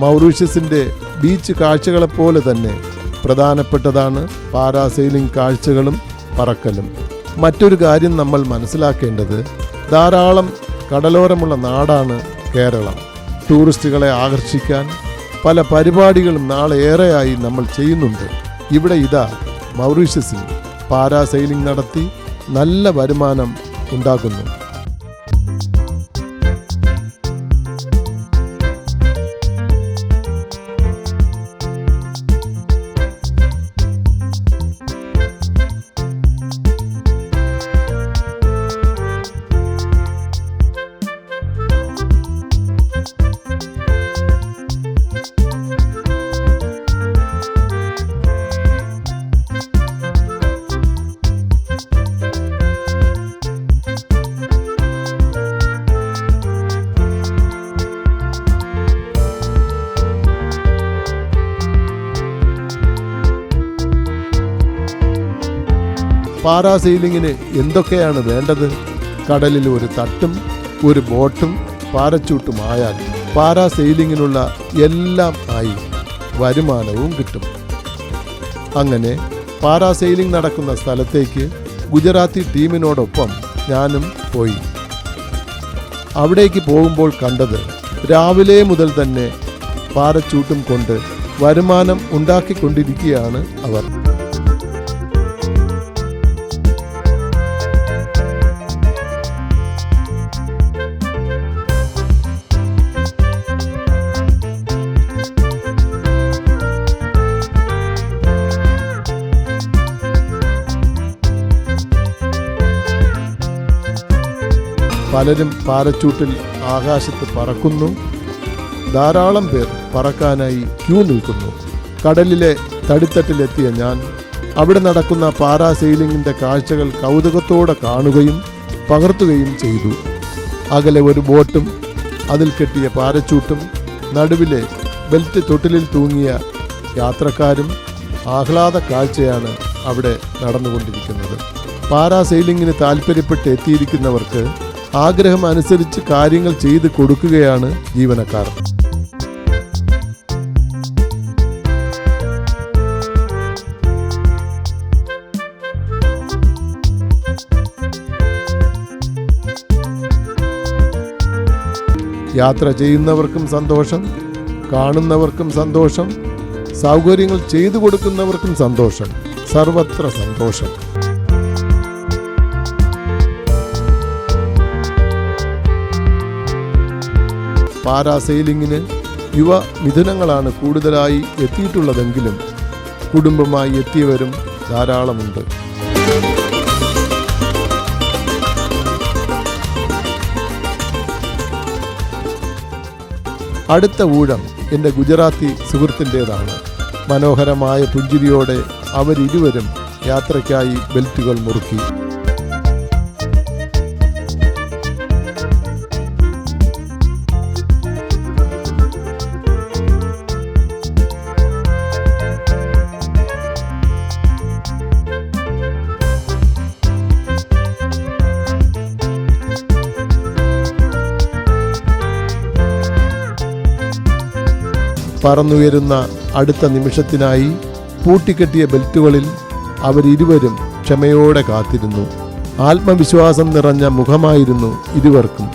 മൗറീഷ്യസിന്റെ beach കാഴ്ചകളെ പോലെ തന്നെ പ്രധാനപ്പെട്ടതാണ് പാരാസെയിലിംഗ് കാഴ്ചകളും പറക്കലും. മറ്റൊരു കാര്യം നമ്മൾ മനസ്സിലാക്കേണ്ടത് ധാരാളം കടലോരമുള്ള നാടാണ് കേരളം. ടൂറിസ്റ്റുകളെ ആകർഷിക്കാൻ പല പരിപാടികളും നാളെ ഏറെയായി നമ്മൾ ചെയ്യുന്നുണ്ട്. ഇവിടെ ഇതാ മൗറീഷ്യസിൽ പാരാസെയിലിംഗ് നടത്തി നല്ല വരുമാനം ഉണ്ടാക്കുന്നു പാരാസെയിലിങ്ങിന് എന്തൊക്കെയാണ് വേണ്ടത്? കടലിൽ ഒരു തട്ടും ഒരു ബോട്ടും പാരച്ചൂട്ടും ആയാൽ പാരാസെയിലിങ്ങിനുള്ള എല്ലാം ആയി വരുമാനവും കിട്ടും. അങ്ങനെ പാരാസെയിലിംഗ് നടക്കുന്ന സ്ഥലത്തേക്ക് ഗുജറാത്തി ടീമിനോടൊപ്പം ഞാനും പോയി. അവിടേക്ക് പോകുമ്പോൾ കണ്ടത് രാവിലെ മുതൽ തന്നെ പാരച്ചൂട്ടും കൊണ്ട് വരുമാനം ഉണ്ടാക്കിക്കൊണ്ടിരിക്കുകയാണ് അവർ. പലരും പാരച്ചൂട്ടിൽ ആകാശത്ത് പറക്കുന്നു. ധാരാളം പേർ പറക്കാനായി ക്യൂ നിൽക്കുന്നു. കടലിലെ തടിത്തട്ടിലെത്തിയ ഞാൻ അവിടെ നടക്കുന്ന പാരാസെയിലിംഗിന്റെ കാഴ്ചകൾ കൗതുകത്തോടെ കാണുകയും പകർത്തുകയും ചെയ്തു. അകലെ ഒരു ബോട്ടും അതിൽ കെട്ടിയ പാരച്ചൂട്ടും നടുവിലെ ബെൽറ്റ് തൊട്ടിലിൽ തൂങ്ങിയ യാത്രക്കാരും ആഹ്ലാദ കാഴ്ചയാണ് അവിടെ നടന്നുകൊണ്ടിരിക്കുന്നത്. പാരാസെയിലിംഗിന് താല്പര്യപ്പെട്ട് എത്തിയിരിക്കുന്നവർക്ക് ആഗ്രഹം അനുസരിച്ച് കാര്യങ്ങൾ ചെയ്ത് കൊടുക്കുകയാണ് ജീവനക്കാർ. യാത്ര ചെയ്യുന്നവർക്കും സന്തോഷം കാണുന്നവർക്കും സന്തോഷം സൗകര്യങ്ങൾ ചെയ്തു കൊടുക്കുന്നവർക്കും സന്തോഷം സർവത്ര സന്തോഷം. പാരാസെയിലിങ്ങിന് യുവ മിഥുനങ്ങളാണ് കൂടുതലായി എത്തിയിട്ടുള്ളതെങ്കിലും കുടുംബമായി എത്തിയവരും ധാരാളമുണ്ട്. അടുത്ത ഊഴം എന്റെ ഗുജറാത്തി സുഹൃത്തിന്റേതാണ്. മനോഹരമായ പുഞ്ചിരിയോടെ അവരിരുവരും യാത്രയ്ക്കായി ബെൽറ്റുകൾ മുറുക്കി. പറന്നുയരുന്ന അടുത്ത നിമിഷത്തിനായി പൂട്ടിക്കെട്ടിയ ബെൽറ്റുകളിൽ അവരിരുവരും ക്ഷമയോടെ കാത്തിരുന്നു. ആത്മവിശ്വാസം നിറഞ്ഞ മുഖമായിരുന്നു ഇരുവർക്കും.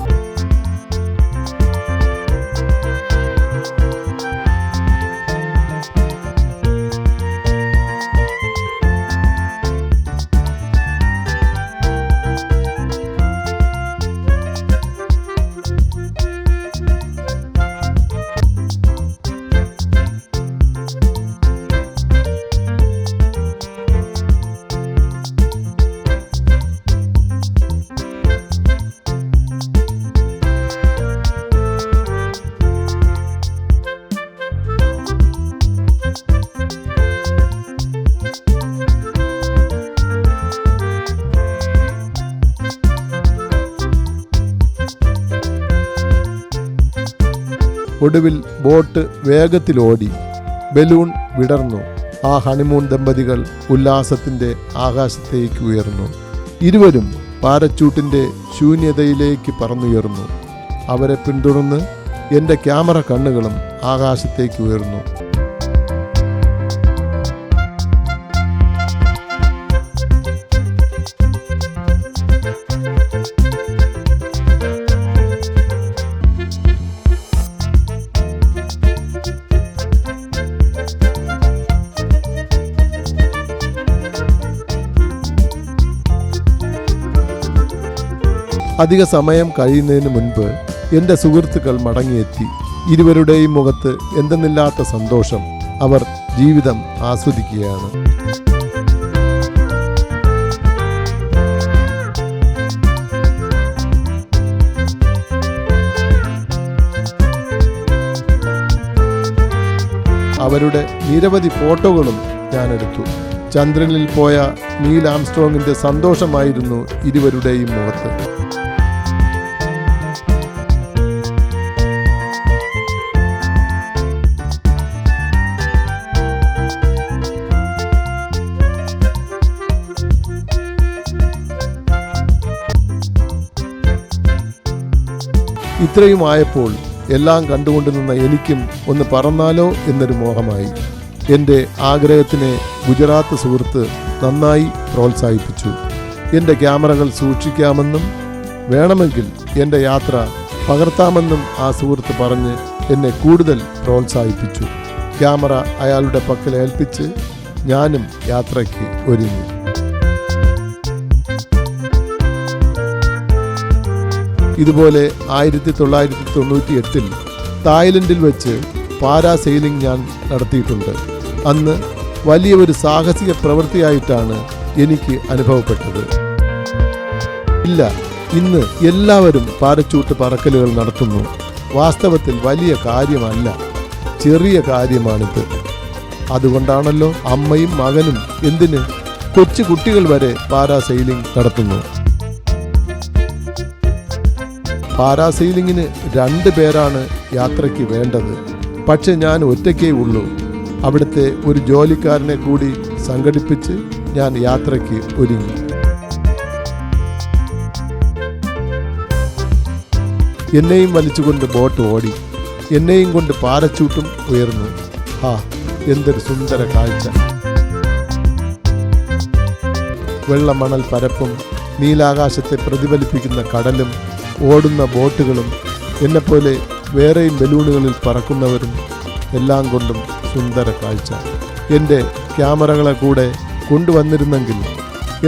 ഒടുവിൽ ബോട്ട് വേഗത്തിലോടി. ബലൂൺ വിടർന്നു. ആ ഹണിമൂൺ ദമ്പതികൾ ഉല്ലാസത്തിന്റെ ആകാശത്തേക്ക് ഉയർന്നു. ഇരുവരും പാരച്ചൂട്ടിന്റെ ശൂന്യതയിലേക്ക് പറന്നുയർന്നു. അവരെ പിന്തുടർന്ന് എന്റെ ക്യാമറ കണ്ണുകളും ആകാശത്തേക്ക് ഉയർന്നു. അധിക സമയം കഴിയുന്നതിന് മുൻപ് എന്റെ സുഹൃത്തുക്കൾ മടങ്ങിയെത്തി. ഇരുവരുടെയും മുഖത്ത് എന്തെന്നില്ലാത്ത സന്തോഷം അവർ ജീവിതം ആസ്വദിക്കുകയാണ്. അവരുടെ നിരവധി ഫോട്ടോകളും ഞാനെടുത്തു. ചന്ദ്രനിൽ പോയ നീൽ ആംസ്ട്രോങ്ങിന്റെ സന്തോഷമായിരുന്നു ഇരുവരുടെയും മുഖത്ത്. ഇത്രയും ആയപ്പോൾ എല്ലാം കണ്ടുകൊണ്ട് നിന്ന എനിക്കും ഒന്ന് പറന്നാലോ എന്നൊരു മോഹമായി. എന്റെ ആഗ്രഹത്തിനെ ഗുജറാത്ത് സുഹൃത്ത് നന്നായി പ്രോത്സാഹിപ്പിച്ചു. എന്റെ ക്യാമറകൾ സൂക്ഷിക്കാമെന്നും വേണമെങ്കിൽ എന്റെ യാത്ര പകർത്താമെന്നും ആ സുഹൃത്ത് പറഞ്ഞ് എന്നെ കൂടുതൽ പ്രോത്സാഹിപ്പിച്ചു. ക്യാമറ അയാളുടെ പക്കൽ ഏൽപ്പിച്ച് ഞാനും യാത്രയ്ക്ക് ഒരുങ്ങി. ഇതുപോലെ ആയിരത്തി തൊള്ളായിരത്തി തൊണ്ണൂറ്റി എട്ടിൽ തായ്ലൻഡിൽ വെച്ച് പാരാ സെയിലിംഗ് ഞാൻ നടത്തിയിട്ടുണ്ട്. അന്ന് വലിയ ഒരു സാഹസിക പ്രവൃത്തിയായിട്ടാണ് എനിക്ക് അനുഭവപ്പെട്ടത്. ഇല്ല ഇന്ന് എല്ലാവരും പാരച്ചൂട്ട് പറക്കലുകൾ നടത്തുന്നു. വാസ്തവത്തിൽ വലിയ കാര്യമല്ല ചെറിയ കാര്യമാണിത്. അതുകൊണ്ടാണല്ലോ അമ്മയും മകനും എന്തിന് കൊച്ചു കുട്ടികൾ വരെ പാരാ സെയിലിംഗ് നടത്തുന്നു. പാരാസെയിലിങ്ങിന് രണ്ട് പേരാണ് യാത്രയ്ക്ക് വേണ്ടത്. പക്ഷെ ഞാൻ ഒറ്റയ്ക്കേ ഉള്ളൂ. അവിടുത്തെ ഒരു ജോലിക്കാരനെ കൂടി സംഘടിപ്പിച്ച് ഞാൻ യാത്രയ്ക്ക് ഒരുങ്ങി. എന്നെയും വലിച്ചുകൊണ്ട് ബോട്ട് ഓടി. എന്നെയും കൊണ്ട് പാരച്ചൂട്ടും ഉയർന്നു. ഹാ എന്തൊരു സുന്ദര കാഴ്ച. വെള്ളമണൽ പരപ്പും നീലാകാശത്തെ പ്രതിഫലിപ്പിക്കുന്ന കടലും ഓടുന്ന ബോട്ടുകളും എന്നെപ്പോലെ വേറെയും ബലൂണുകളിൽ പറക്കുന്നവരും എല്ലാം കൊണ്ടും സുന്ദര കാഴ്ച. എന്റെ ക്യാമറകളെ കൂടെ കൊണ്ടുവന്നിരുന്നെങ്കിൽ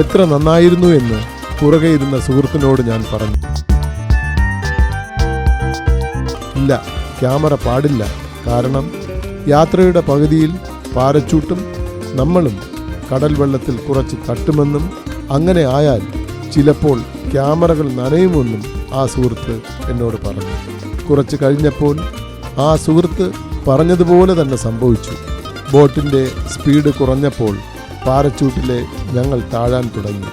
എത്ര നന്നായിരുന്നു എന്ന് പുറകെ ഇരുന്ന സുഹൃത്തിനോട് ഞാൻ പറഞ്ഞു. ഇല്ല ക്യാമറ പാടില്ല. കാരണം യാത്രയുടെ പകുതിയിൽ പാരച്ചൂട്ടും നമ്മളും കടൽ വെള്ളത്തിൽ കുറച്ച് തട്ടുമെന്നും അങ്ങനെ ആയാൽ ചിലപ്പോൾ ക്യാമറകൾ നനയുമെന്നും ആ സുഹൃത്ത് എന്നോട് പറഞ്ഞു. കുറച്ച് കഴിഞ്ഞപ്പോൾ ആ സുഹൃത്ത് പറഞ്ഞതുപോലെ തന്നെ സംഭവിച്ചു. ബോട്ടിന്റെ സ്പീഡ് കുറഞ്ഞപ്പോൾ പാരച്ചൂട്ടിലെ ഞങ്ങൾ താഴാൻ തുടങ്ങി.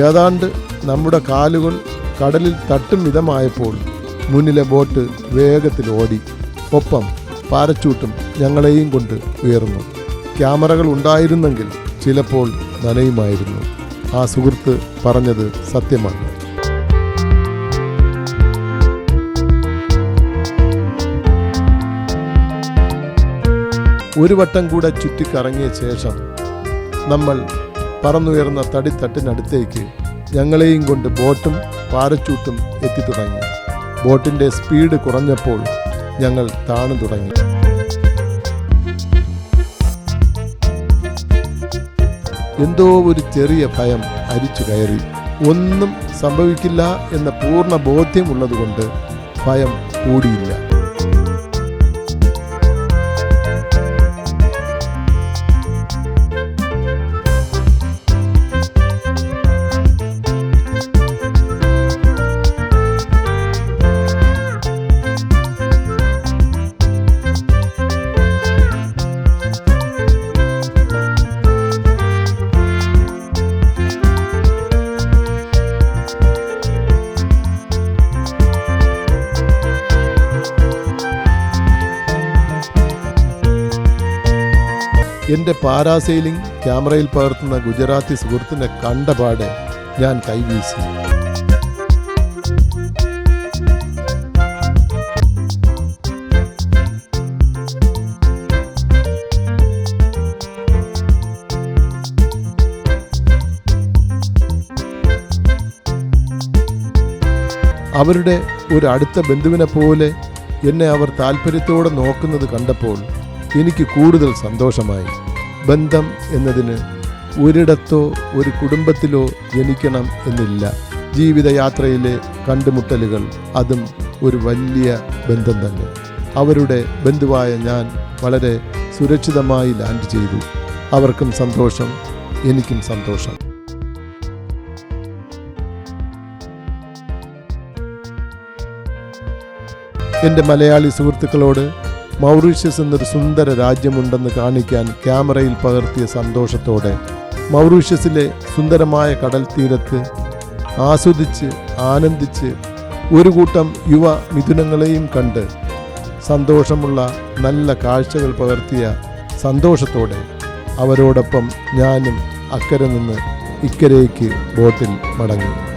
ഏതാണ്ട് നമ്മുടെ കാലുകൾ കടലിൽ തട്ടും വിധമായപ്പോൾ മുന്നിലെ ബോട്ട് വേഗത്തിൽ ഓടി. ഒപ്പം പാരച്ചൂട്ടും ഞങ്ങളെയും കൊണ്ട് ഉയർന്നു. ക്യാമറകൾ ഉണ്ടായിരുന്നെങ്കിൽ ചിലപ്പോൾ നനയുമായിരുന്നു. ആ സുഹൃത്ത് പറഞ്ഞത് സത്യമാണ്. ഒരു വട്ടം കൂടെ ചുറ്റിക്കറങ്ങിയ ശേഷം നമ്മൾ പറന്നുയർന്ന തടിത്തട്ടിനടുത്തേക്ക് ഞങ്ങളെയും കൊണ്ട് ബോട്ടും പാരച്ചൂട്ടും എത്തിത്തുടങ്ങി. ബോട്ടിന്റെ സ്പീഡ് കുറഞ്ഞപ്പോൾ ഞങ്ങൾ താണു തുടങ്ങി. എന്തോ ഒരു ചെറിയ ഭയം അരിച്ചു കയറി. ഒന്നും സംഭവിക്കില്ല എന്ന പൂർണ ബോധ്യമുള്ളതുകൊണ്ട് ഭയം കൂടിയില്ല. എന്റെ പാരാസെയിലിംഗ് ക്യാമറയിൽ പകർത്തുന്ന ഗുജറാത്തി സുഹൃത്തിനെ കണ്ടപാട് ഞാൻ കൈവീശി. അവരുടെ ഒരു അടുത്ത ബന്ധുവിനെ പോലെ എന്നെ അവർ താല്പര്യത്തോടെ നോക്കുന്നത് കണ്ടപ്പോൾ എനിക്ക് കൂടുതൽ സന്തോഷമായി. ബന്ധം എന്നതിന് ഒരിടത്തോ ഒരു കുടുംബത്തിലോ ജനിക്കണം എന്നില്ല. ജീവിതയാത്രയിലെ കണ്ടുമുട്ടലുകൾ അതും ഒരു വലിയ ബന്ധം തന്നെ. അവരുടെ ബന്ധുവായ ഞാൻ വളരെ സുരക്ഷിതമായി ലാൻഡ് ചെയ്തു. അവർക്കും സന്തോഷം എനിക്കും സന്തോഷം. എന്റെ മലയാളി സുഹൃത്തുക്കളോട് മൗറീഷ്യസ് എന്നൊരു സുന്ദര രാജ്യമുണ്ടെന്ന് കാണിക്കാൻ ക്യാമറയിൽ പകർത്തിയ സന്തോഷത്തോടെ മൗറീഷ്യസിലെ സുന്ദരമായ കടൽ തീരത്ത് ആസ്വദിച്ച് ആനന്ദിച്ച് ഒരു കൂട്ടം യുവ മിഥുനങ്ങളെയും കണ്ട് സന്തോഷമുള്ള നല്ല കാഴ്ചകൾ പകർത്തിയ സന്തോഷത്തോടെ അവരോടൊപ്പം ഞാനും അക്കരെ നിന്ന് ഇക്കരയ്ക്ക് ബോട്ടിൽ മടങ്ങി.